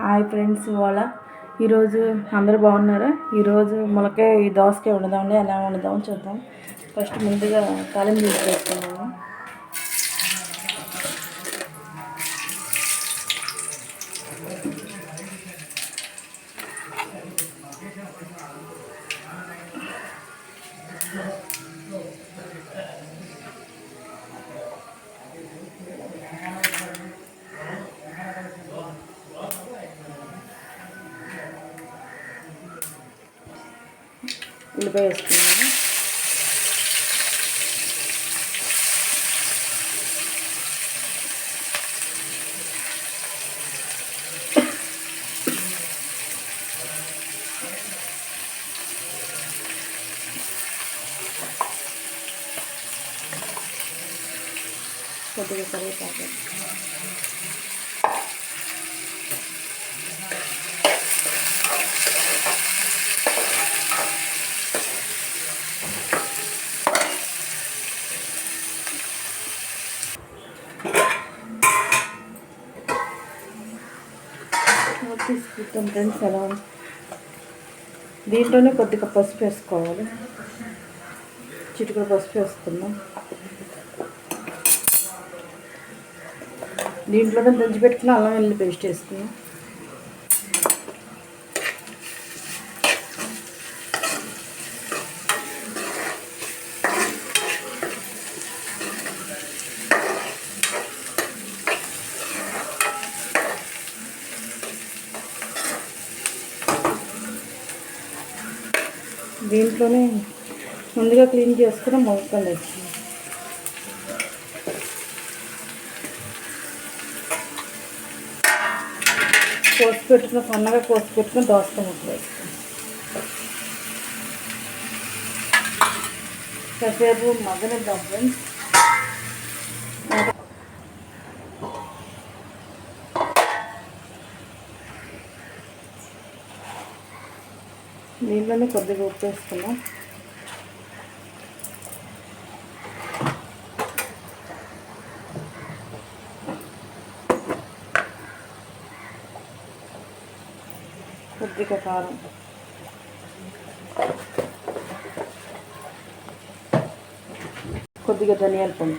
Hi friends ఇవాళ. ఈరోజు అందరూ బాగున్నారా? ఈరోజు మొలకే ఈ దోసకాయ వండుదామండి. ఎలా వండుదాం చూద్దాం. ఫస్ట్ ముందుగా తాలింపు తీసి ఉల్లిపాయ వేసుకున్నాము కొద్దిగా కరివేపాకు తీసుకుంటాం ఫ్రెండ్స్ ఎలా దీంట్లోనే కొద్దిగా పసుపు వేసుకోవాలి. చిటికడ పసుపు వేసుకుందాం. దీంట్లోనే దంచి పెట్టుకుని అల్లం వెళ్ళి పేస్ట్ వేసుకుందాం. దీంట్లోనే ముందుగా క్లీన్ చేసుకుని మొక్కలు వేసుకుందాం కోసి పెట్టుకున్న సన్నగా కోసి పెట్టుకుని దోసక ముక్కలు వేసుకుందాం కాసేపు మగ్గనిద్దాం ఫ్రెండ్స్ నీళ్ళని కొద్దిగా ఉప్పు వేసుకున్నాం కొద్దిగా కారం. కొద్దిగా ధనియాల పండు.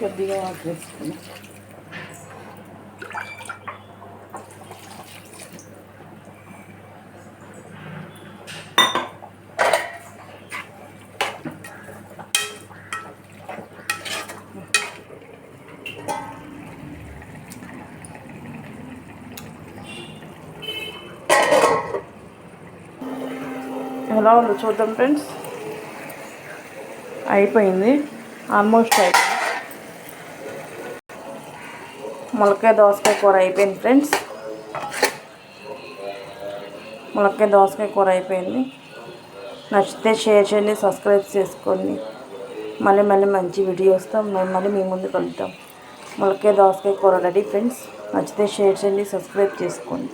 కొద్దిగా వాటర్ వేసుకున్నాం ఎలా ఉందో చూద్దాం ఫ్రెండ్స్. అయిపోయింది. ఆల్మోస్ట్ అయిపోయింది. ములక్కాయ దోసకాయ కూర అయిపోయింది ఫ్రెండ్స్. ములక్కాయ దోసకాయ కూర అయిపోయింది. నచ్చితే షేర్ చేయండి సబ్స్క్రైబ్ చేసుకోండి. మళ్ళీ మళ్ళీ మంచి వీడియో వస్తాం. మేము మళ్ళీ మీ ముందు కలుద్దాం. ములక్కాయ దోసకాయ కూర రెడీ ఫ్రెండ్స్. నచ్చితే షేర్ చేయండి సబ్స్క్రైబ్ చేసుకోండి.